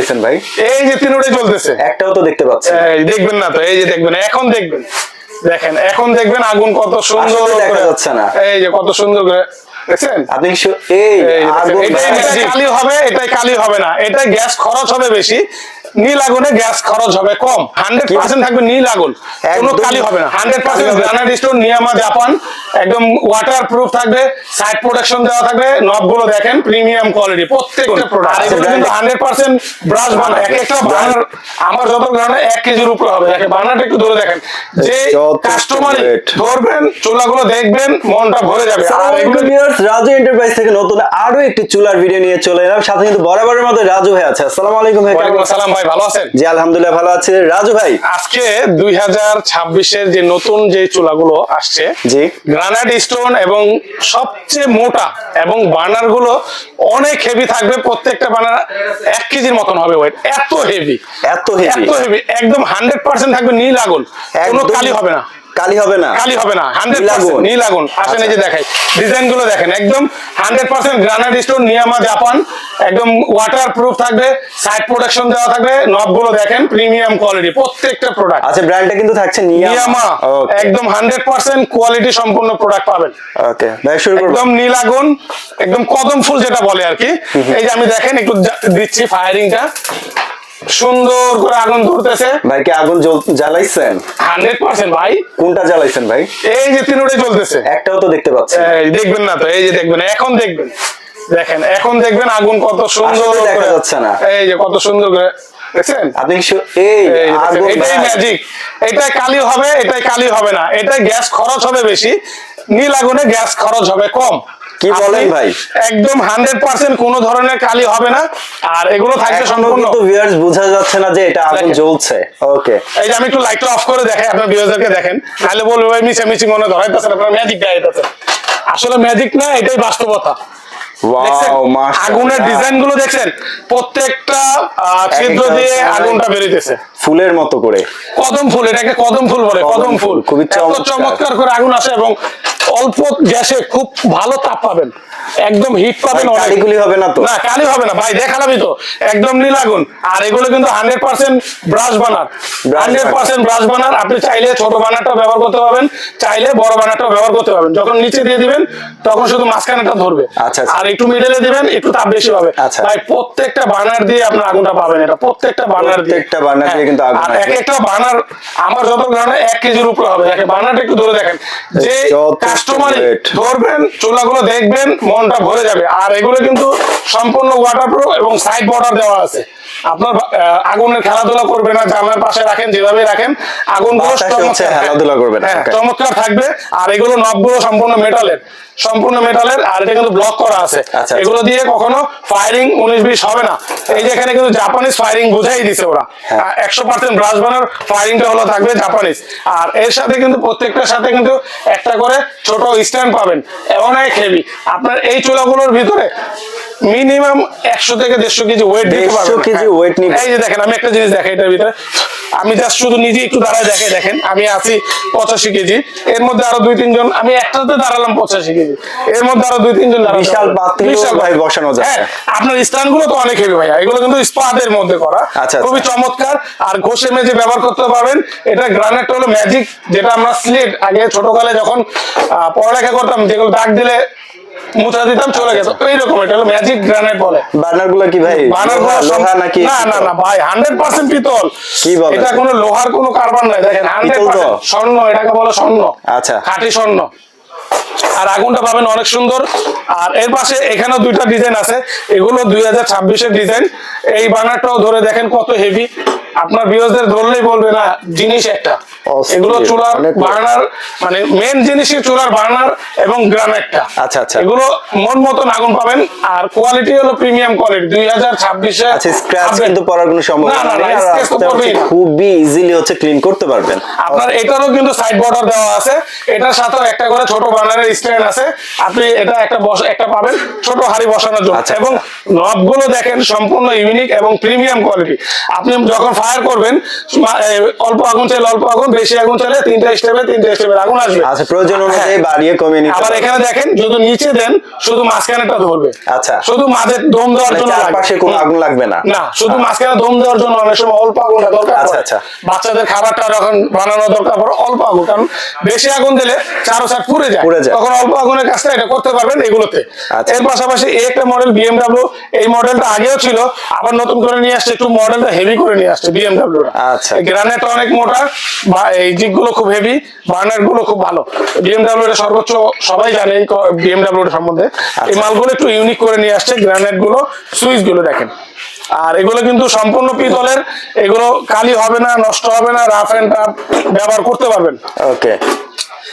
জ্বালাইছেন ভাই? এই যে তিনটাই চলতেছে। একটাও তো দেখতে পাচ্ছি দেখবেন না তো এই যে দেখবেন এখন দেখবেন। দেখেন এখন দেখবেন আগুন কত সুন্দর দেখা যাচ্ছে না। এই যে কত সুন্দর করে দেখছেন? আপনি এই এই আগুন এটাই- এটাই কালি হবে এটাই কালি হবে না। এটা গ্যাস খরচ হবে বেশি। নীল আগুনে গ্যাস খরচ হবে কম। হান্ড্রেড পার্সেন্ট থাকবে নীল আগুন। কোনো কালি হবে না। হান্ড্রেড পার্সেন্ট গ্রানাইট স্টোন নিয়ামা জাপান একদম ওয়াটার প্রুফ থাকবে সাইড প্রোটেকশন দেওয়া থাকবে নবগুলো দেখেন প্রিমিয়াম কোয়ালিটি প্রত্যেকটা product hundred percent brass burner এক একটা বানার আমার যত এক কেজির উপরে হবে। দেখেন বানাটা একটু ধরে দেখেন। যে weight। ধরবেন চুলাগুলো দেখবেন মনটা ভরে যাবে। আর রাজু এন্টারপ্রাইজ থেকে নতুন আরও একটি চুলার ভিডিও নিয়ে চলে এলাম। সাথে কিন্তু বরাবরের মতো রাজু ভাই আছে। আসসালামু আলাইকুম ভাই আসসালাম ভাই ভালো আছেন? জি আলহামদুলিল্লাহ ভালো আছে। রাজু ভাই। আজকে দুই হাজার ছাব্বিশের যে নতুন যে চুলাগুলো আসছে জি। গ্রানাইট স্টোন এবং সবচেয়ে মোটা এবং বার্নারগুলো অনেক হেভি থাকবে প্রত্যেকটা বার্নার এক কেজির মতন হবে ওয়েট এত হেভি এত হেভি এত হেভি একদম হান্ড্রেড পার্সেন্ট থাকবে নীল আগুন কোনো কালি হবে না। কালি হবে না। কালি হবে না। হান্ড্রেড নীল আগুন। আসেন এই যে দেখাই। ডিজাইনগুলো দেখেন একদম হান্ড্রেড পার্সেন্ট গ্রানাইট স্টোন নিয়ামা জাপান। একদম ওয়াটার প্রুফ থাকবে সাইড প্রোটেকশন দেওয়া থাকবে। নবগুলো দেখেন প্রিমিয়াম কোয়ালিটি প্রত্যেকটা প্রোডাক্ট আচ্ছা ব্র্যান্ডটা কিন্তু থাকছে নিয়ামা। একদম হান্ড্রেড পার্সেন্ট কোয়ালিটি সম্পূর্ণ প্রোডাক্ট পাবেন। ওকে ভাই শুরু করব। একদম নীল আগুন একদম কদম ফুল যেটা বলে আর কি। এই যে আমি দেখেন একটু দিচ্ছি ফায়ারিংটা সুন্দর করে আগুন ধরতেছে। ভাই কি আগুন জ্বালাইছেন? হান্ড্রেড পার্সেন্ট ভাই। কোনটা জ্বালাইছেন ভাই? এই যে তিনটাই একটাও তো দেখতে পাচ্ছি দেখবেন না তো এই যে দেখবেন এখন দেখবেন। দেখেন এখন দেখবেন আগুন কত সুন্দর দেখা যাচ্ছে না। এই যে কত সুন্দর করে দেখছেন? আপনি এই এটাই ম্যাজিক এটাই কালি হবে এটাই কালি হবে না। এটাই গ্যাস খরচ হবে বেশি। নীল আগুনে গ্যাস খরচ হবে কম। কি বলেন ভাই? একদম হান্ড্রেড পার্সেন্ট কোন ধরনের কালি হবে না। আর এগুলো থাকবে সম্পূর্ণ কিন্তু ভিউয়ার্স বোঝা যাচ্ছে না যে এটা আগুন জ্বলছে। ওকে এই যে আমি একটু লাইটটা অফ করে দেখাই আপনার ভিউয়ারদেরকে দেখেন। তাহলে বলবে ভাই মিছে মিছি মনে ধরাইতেছেন আপনার ম্যাজিক দেখাইতেছেন আসলে ম্যাজিক না এটাই বাস্তবতা। আগুনের ডিজাইনগুলো দেখছেন? প্রত্যেকটা আহ, ছিদ্র দিয়ে আগুনটা বেরিয়েছে। ফুলের মতো করে। কদম ফুল এটাকে কদম ফুল বলে কদম ফুল, খুবই। চমৎকার করে আগুন আসে এবং অল্প গ্যাসে খুব ভালো তাপ পাবেন। একদম হিট পাবেন। কালিগুলি হবে না তো? না কালি হবে না ভাই দেখালামই তো। একদম নীল আগুন আর এগুলো কিন্তু hundred percent brass burner hundred percent brass burner আপনি চাইলে ছোট বানারটাও ব্যবহার করতে পারবেন চাইলে বড় বানারটাও ব্যবহার করতে পারবেন। যখন নিচে দিয়ে দিবেন তখন শুধু মাঝখানেটা ধরবে। আচ্ছা, আচ্ছা। আর একটু মিডলে দিবেন একটু তাপ বেশি হবে। আচ্ছা। ভাই প্রত্যেকটা বানার দিয়ে আপনার আগুনটা পাবেন এটা। প্রত্যেকটা বানার দিয়ে। প্রত্যেকটা বার্নার দিয়ে কিন্তু আগুন আর এক একটা বানার আমার যত গ্রামে এক কেজির উপরে হবে। দেখেন বানারটা একটু ধরে দেখেন। যে যথেষ্ট কাস্টমারই ধরবেন চুলাগুলো দেখবেন মনটা ভরে যাবে। আর এগুলো কিন্তু সম্পূর্ণ ওয়াটারপ্রুফ এবং সাইড বর্ডার দেওয়া আছে। আপনার আগুনের খেলাধুলা করবে না জানলার পাশে রাখেন যেভাবে রাখেন চমৎকার খেলাধুলা করবে না। হ্যাঁ, চমৎকার থাকবে। আর এগুলো নবগুলো সম্পূর্ণ মেটালের সম্পূর্ণ মেটালের আর এটা কিন্তু ব্লক করা আছে। আচ্ছা। এগুলো দিয়ে কখনো ফায়ারিং উনিশ বিশ হবে না। এই যে এখানে কিন্তু জাপানিজ ফায়ারিং বুঝাই দিছে ওরা। হ্যাঁ। একশো পার্সেন্ট ব্রাশ বানার ফায়ারিংটা হলো থাকবে জাপানিজ আর এর সাথে কিন্তু প্রত্যেকটার সাথে কিন্তু একটা করে ছোট স্ট্যান্ড পাবেন। অনেক হেভি আপনার এই চুলাগুলোর ভিতরে মিনিমাম একশো থেকে দেড়শো কেজি ওয়েট দিতে 150 পারবেন কেজি হ্যাঁ। weight এই যে দেখেন আমি একটা জিনিস দেখাই এটার ভিতরে। আমি জাস্ট শুধু নিজে একটু দাঁড়ায় দেখে দেখেন আমি আছি পঁচাশি কেজি। এর মধ্যে আরও দুই তিনজন আমি একটাতে দাঁড়ালাম পঁচাশি কেজি। এর মধ্যে আরও দুই তিনজন বিশাল বিশাল ভাই বসানো যাচ্ছে। হ্যাঁ, আপনার স্ট্যান্ডগুলো তো অনেক হেভি ভাইয়া। এগুলো কিন্তু স্পাদের মধ্যে করা। আচ্ছা, খুবই চমৎকার। আর ঘষে মেজে ব্যবহার করতে পারবেন। এটা গ্রানাইট হলো ম্যাজিক যেটা আমরা স্লেট আগে ছোটকালে যখন পড়ালেখা করতাম যেগুলো দাগ দিলে দিতাম চলে আচ্ছা, এইরকম এটা হলো ম্যাজিক গ্রানাইট বলে। বার্নারগুলো কি ভাই? লোহা- লোহা নাকি না না না ভাই হান্ড্রেড পার্সেন্ট পিতল। কি বলেন? এটা কোনো লোহার কোনো কার্বন নাই দেখেন হান্ড্রেড পিতল তো? স্বর্ণ এটাকে বলে স্বর্ণ। আচ্ছা। খাঁটি স্বর্ণ। আর আগুনটা পাবেন অনেক সুন্দর। আর এর পাশে এখানেও দুইটা ডিজাইন আছে। এগুলো দুই হাজার ছাব্বিশের ডিজাইন এই বানারটাও ধরে দেখেন কত হেভি আপনার বিরোধীদের ধরলেই বলবে না জিনিস একটা। এগুলো চুলার বার্নার মানে মেন জিনিসই চুলার বার্নার এবং গ্রানাইটটা। আচ্ছা, আচ্ছা। এগুলো মন মতন আগুন পাবেন আর কোয়ালিটি হলো প্রিমিয়াম কোয়ালিটি দুই হাজার ছাব্বিশে আচ্ছা স্ক্র্যাচ কিন্তু পড়ার কোনো সম্ভাবনা না, না, নেই না, আর scratch তো আস্তে আস্তে পড়বেই না। খুবই ইজিলি হচ্ছে ক্লিন করতে পারবেন। আপনার এটারও কিন্তু সাইড বর্ডার দেওয়া আছে। এটার সাথেও একটা করে ছোট স্ট্যান্ড আছে। আপনি এটা একটা বস একটা পাবেন ছোট হাড়ি বসানোর জন্য। আচ্ছা, এবং নবগুলো দেখেন সম্পূর্ণ ইউনিক এবং প্রিমিয়াম কোয়ালিটি আপনি যখন ফায়ার করবেন অল্প আগুন চাইলে অল্প আগুন বেশি আগুন চলে তিনটা স্টেপে তিনটা স্টেপের আগুন আসবে আচ্ছা প্রয়োজন অনুযায়ী হ্যাঁ। বাড়িয়ে কমিয়ে নিতে আবার এখানে দেখেন যদি নিচে দেন শুধু মাঝখানেটা ধরবে আচ্ছা। শুধু মাঝে দম দেওয়ার মানে জন্য। চারপাশে কোনো আগুন লাগবে না না শুধু মাঝখানে দম দেওয়ার জন্য অনেক সময় অল্প আগুনটা দরকার আচ্ছা, আচ্ছা। বাচ্চাদের খাবারটা যখন বানানো দরকার পড়ে অল্প আগুন কারণ বেশি আগুন দিলে চারো সাইড পুড়ে যায়। তখন অল্প আগুনের কাজটা এটা করতে পারবেন এগুলোতে আচ্ছা। এর পাশাপাশি এই একটা মডেল বিএমডাব্লিউ এই মডেলটা আগেও ছিল আবার নতুন করে নিয়ে আসছে একটু মডেলটা হেভি করে নিয়ে আসছে বিএমডাব্লিউ আচ্ছা। গ্রানেট অনেক মোটা বা এই দিকগুলো গুলো খুব হেভি বার্নারগুলো খুব ভালো। বিএমডাব্লিউ এর সর্বোচ্চ সবাই জানে এই বিএমডাব্লিউ এর সম্বন্ধে। এই আচ্ছা। মালগুলো একটু ইউনিক করে নিয়ে আসছে গ্রানাইটগুলো সুইচগুলো দেখেন। আর এগুলো কিন্তু সম্পূর্ণ পিতলের এগুলো কালি হবে না নষ্ট হবে না রাফ অ্যান্ড টাফ ব্যবহার করতে পারবেন। ওকে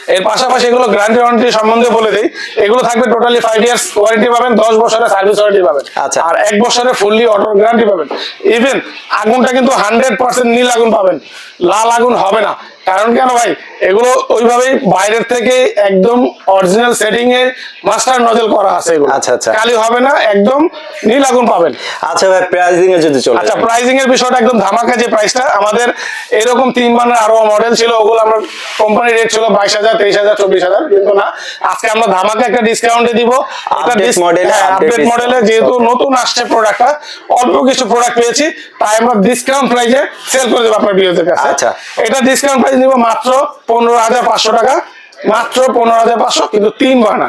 এর পাশাপাশি এগুলো গ্যারান্টি ওয়ারেন্টি সম্বন্ধে বলে দেই। এগুলো থাকবে টোটালি ফাইভ ইয়ার্স ওয়ারেন্টি পাবেন দশ বছরের সার্ভিস ওয়ারেন্টি পাবেন। আচ্ছা। আর এক বছরে ফুললি অটো গ্যারান্টি পাবেন। ইভেন আগুনটা কিন্তু হান্ড্রেড পার্সেন্ট নীল আগুন পাবেন। লাল আগুন হবে না। কারণ কেন ভাই? এগুলো ওইভাবেই বাইরের থেকে একদম অরিজিনাল সেটিং এ মাস্টার নজল করা আছে এগুলো। আচ্ছা, আচ্ছা। কালি হবে না একদম নীল আগুন পাবেন। আচ্ছা ভাই প্রাইসিং এ যদি চলে আচ্ছা যাই। প্রাইসিং এর বিষয়টা একদম ধামাকা যে প্রাইসটা আমাদের এরকম তিন মানের আরও মডেল ছিল ওগুলো আমরা কোম্পানি রেট ছিল বাইশ হাজার তেইশ হাজার চব্বিশ হাজার কিন্তু না আজকে আমরা ধামাকা একটা ডিসকাউন্টে দিব। এ update আপডেট মডেলে যেহেতু নতুন আসছে প্রোডাক্টটা অল্প কিছু প্রোডাক্ট পেয়েছি তাই আমরা ডিসকাউন্ট প্রাইসে সেল করে দেবো আপনার বিয়েদের কাছে। আচ্ছা। এটা ডিসকাউন্ট প্রাইস নিব মাত্র পনেরো হাজার পাঁচশো টাকা। মাত্র পনেরো হাজার পাঁচশো, কিন্তু তিন বানা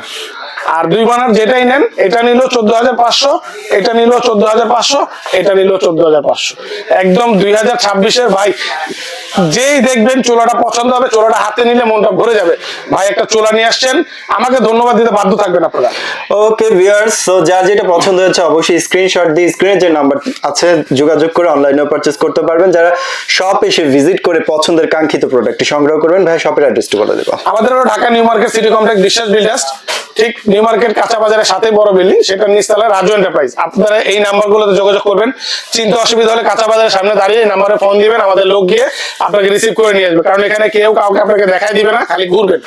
আর দুই বানার যেটাই নেন, এটা নিল চোদ্দ হাজার পাঁচশো, এটা নিল চোদ্দ হাজার পাঁচশো, এটা নিল চোদ্দ হাজার পাঁচশো। একদম দুই হাজার ছাব্বিশের ভাই যেই দেখবেন চোলাটা পছন্দ হবে চোলাটা হাতে নিলে মনটা ভরে যাবে। ভাই একটা চোলা নিয়ে আসছেন আমাকে ধন্যবাদ দিতে বাধ্য থাকবেন আপনারা। ওকে ভিউয়ার্স সো যার যেটা পছন্দ হচ্ছে অবশ্যই স্ক্রিনশট দিয়ে স্ক্রিনে যে নাম্বার আছে যোগাযোগ করে অনলাইনেও পারচেজ করতে পারবেন। যারা শপ এসে ভিজিট করে পছন্দের কাঙ্ক্ষিত প্রোডাক্টটি সংগ্রহ করবেন ভাই শপের অ্যাড্রেসটি বলে দেবো। আমাদের হলো Dhaka new market city complex Biswas builders ঠিক নিউ মার্কেট কাঁচা বাজারের সাথে বড় বিল্ডিং সেটা নিচতলায় রাজু এন্টারপ্রাইজ আপনারা এই নাম্বারগুলোতে যোগাযোগ করবেন। চিন্তা অসুবিধা হলে কাঁচা বাজারের সামনে দাঁড়িয়ে এই নাম্বারে ফোন দিবেন আমাদের লোক গিয়ে আপনাকে রিসিভ করে নিয়ে আসবে। কারণ এখানে কেউ কাউকে আপনাকে দেখাই দিবে না খালি ঘুরবেন।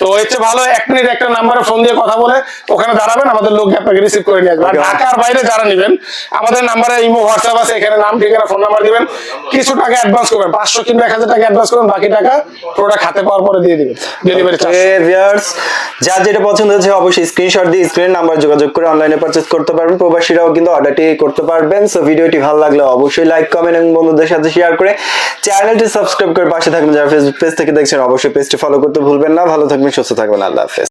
তো এর চেয়ে ভালো এক মিনিট একটা নাম্বারে ফোন দিয়ে কথা বলে ওখানে দাঁড়াবেন আমাদের লোক আপনাকে রিসিভ করে নিয়ে আসবে. ঢাকার বাইরে যারা নেবেন আমাদের নাম্বারে ইমো হোয়াটসঅ্যাপ আছে এখানে নাম ঠিকানা ফোন নাম্বার দিবেন। কিছু টাকা অ্যাডভান্স করবেন পাঁচশো কিংবা এক হাজার টাকা অ্যাডভান্স করবেন বাকি টাকা প্রোডাক্ট হাতে পাওয়ার পরে দিয়ে দিবেন। ডেলিভারি চার্জ যার যেটা পছন্দ হচ্ছে অবশ্যই স্ক্রিনশট দিয়ে স্ক্রিন নাম্বার যোগাযোগ করে অনলাইনে পারচেজ করতে পারবেন। প্রবাসীরাও কিন্তু অর্ডারটি করতে পারবেন। সো ভিডিওটি ভালো লাগলে অবশ্যই লাইক কমেন্ট এবং বন্ধুদের সাথে শেয়ার করে চ্যানেলটি সাবস্ক্রাইব করে পাশে থাকবেন যারা ফেসবুক পেজ থেকে দেখছেন, অবশ্যই পেজটি ফলো করতে ভুলবেন না। ভালো থাকবেন, সুস্থ থাকবেন। আল্লাহ হাফেজ।